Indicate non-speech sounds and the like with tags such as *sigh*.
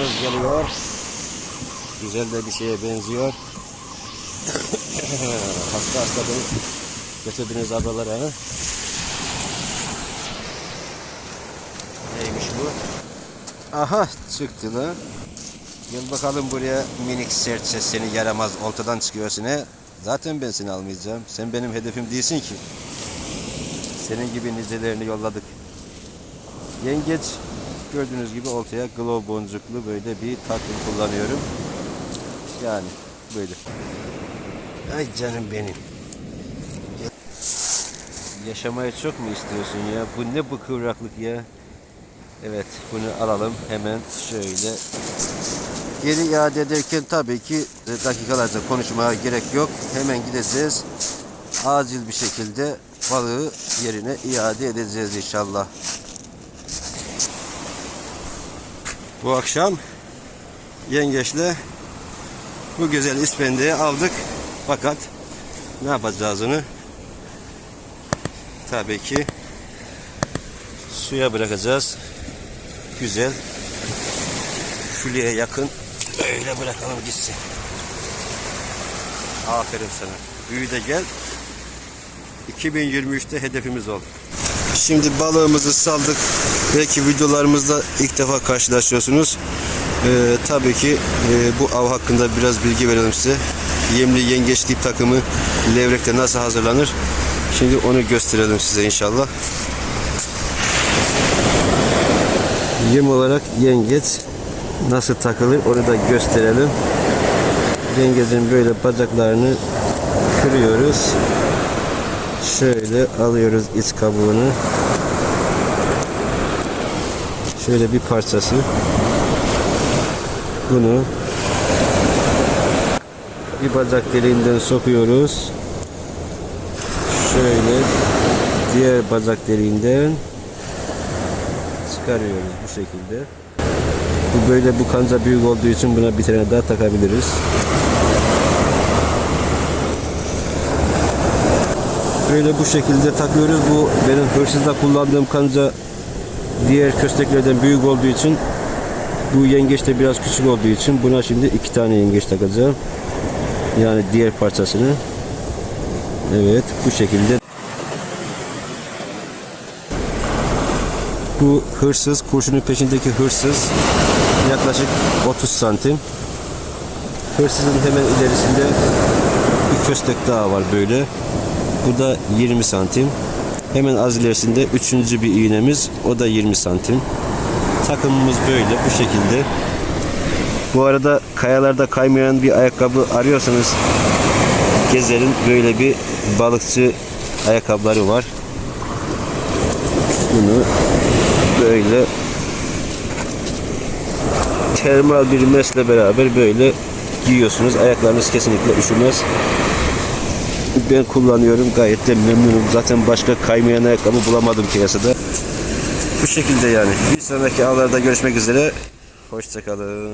Balığımız geliyor. Güzel de bir şeye benziyor. *coughs* hasta hasta beni götürdünüz adalara. ha? Neymiş bu? Aha çıktı lan. Gel bakalım buraya minik serçe seni yaramaz oltadan çıkıyorsun he. Zaten ben seni almayacağım. Sen benim hedefim değilsin ki. Senin gibi nicelerini yolladık. Yengeç gördüğünüz gibi oltaya glow boncuklu böyle bir takım kullanıyorum. Yani böyle. Ay canım benim. Ya- Yaşamayı çok mu istiyorsun ya? Bu ne bu kıvraklık ya? Evet bunu alalım hemen şöyle. Geri iade ederken tabii ki dakikalarca konuşmaya gerek yok. Hemen gideceğiz. Acil bir şekilde balığı yerine iade edeceğiz inşallah. Bu akşam yengeçle bu güzel ispendeyi aldık. Fakat ne yapacağız onu? Tabii ki suya bırakacağız. Güzel. Küleye yakın. Öyle bırakalım gitsin. Aferin sana. Büyü de gel. 2023'te hedefimiz ol. Şimdi balığımızı saldık. Belki videolarımızda ilk defa karşılaşıyorsunuz. Ee, tabii ki e, bu av hakkında biraz bilgi verelim size. Yemli yengeçlik takımı levrekte nasıl hazırlanır? Şimdi onu gösterelim size inşallah. Yem olarak yengeç nasıl takılır onu da gösterelim. Yengecin böyle bacaklarını kırıyoruz. Şöyle alıyoruz iç kabuğunu. Şöyle bir parçası. Bunu bir bacak deliğinden sokuyoruz. Şöyle diğer bacak deliğinden çıkarıyoruz bu şekilde. Bu böyle bu kanca büyük olduğu için buna bir tane daha takabiliriz. Böyle bu şekilde takıyoruz. Bu benim hırsızda kullandığım kanca diğer kösteklerden büyük olduğu için bu yengeç de biraz küçük olduğu için buna şimdi iki tane yengeç takacağım. Yani diğer parçasını. Evet bu şekilde. Bu hırsız, kurşunun peşindeki hırsız yaklaşık 30 santim. Hırsızın hemen ilerisinde bir köstek daha var böyle. Bu da 20 santim. Hemen az ilerisinde üçüncü bir iğnemiz. O da 20 santim. Takımımız böyle bu şekilde. Bu arada kayalarda kaymayan bir ayakkabı arıyorsanız Gezer'in böyle bir balıkçı ayakkabıları var. Bunu böyle termal bir mesle beraber böyle giyiyorsunuz. Ayaklarınız kesinlikle üşümez. Ben kullanıyorum. Gayet de memnunum. Zaten başka kaymayan ayakkabı bulamadım piyasada. Bu şekilde yani. Bir sonraki avlarda görüşmek üzere. Hoşçakalın.